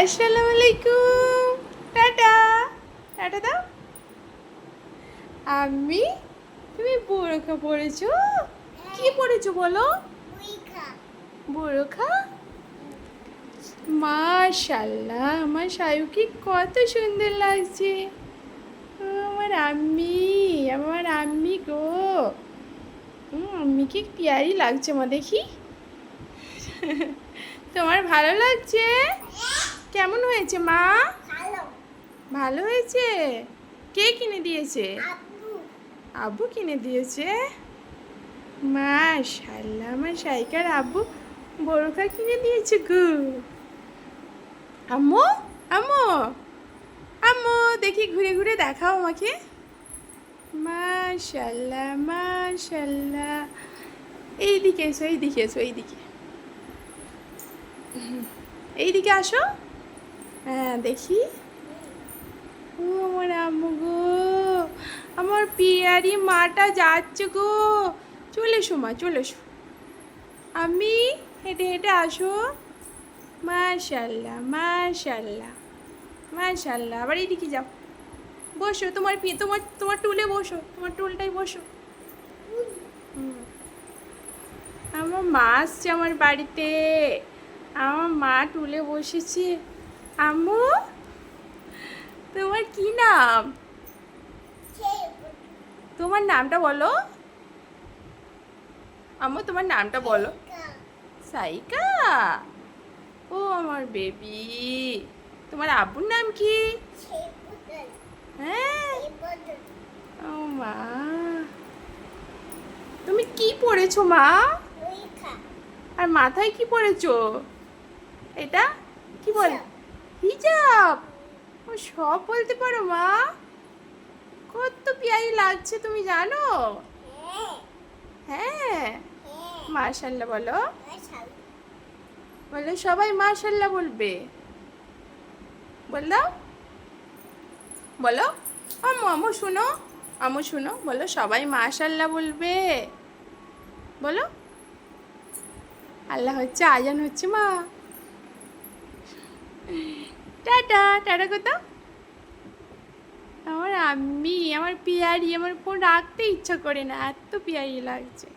আসসালামু আলাইকুম tata tata দাও আমি তুমি বোরখা পরেছো? কি পরেছো বলো? বোরখা। মাশাল্লাহ আমার সায়ুকে কত সুন্দর লাগছে। আমার আম্মি আমার আম্মি গো। হুম, আম্মি কি পিয়ারি লাগছে মা দেখি। তোমার ভালো লাগছে? কেমন হয়েছে মা? ভালো। হয়েছে? কে কিনে দিয়েছে? আব্বু। কিনে দিয়েছে? মাশাল্লাহ আমার সাইকার আব্বু? বড়কা কিনে দিয়েছে গো? আম্মু আম্মু আম্মু দেখি ঘুরে ঘুরে দেখাও আমাকে। মাশাল্লাহ মাশাল্লাহ। এইদিকে এসো এইদিকে এসো এইদিকে। এইদিকে আসো। হ্যাঁ দেখি। ও, আমার আম্মু গো। আমার পিয়ারি মাটা যাচ্ছে গো। চলে এসো মা, চলে এসো। আমি হেঁটে হেঁটে আসো। মাশাল্লাহ মাশাল্লাহ মাশাল্লাহ। আবার এইদিকে যাও। বসো, তোমার পি, তোমার তোমার টুলে বসো, তোমার টুলটাই বসো। আমার মা আসছে আমার বাড়িতে। আমার মা টুলে বসেছে। আম্মু? তোমার কি নাম? তোমার নামটা বলো। আম্মু তোমার নামটা বলো। সাইকা? ও আমার বেবি। তোমার আব্বুর নাম কি? হ্যাঁ। ও মা। তুমি কি পড়েছো মা? আর মাথায় কি পড়েছো? এটা? কি বলে হিজাব, ও সব বলতে পারো মা। কত পিয়ারি লাগছে তুমি জানো? হ্যাঁ মার্শাল্লাহ বলো। বলো সবাই মার্শাল্লাহ বলবে। বল দাও। বলো। আম্মু আমু শুনো। আম্মু শুনো। বলো সবাই মাশাল্লাহ বলবে। বলো। আল্লাহ হচ্ছে, আজান হচ্ছে মা। টাটা টাটা কোথাও? আমার আমি আমার পিয়ারি, আমার ফোন রাখতে ইচ্ছা করে না, এত পিয়ারি লাগছে।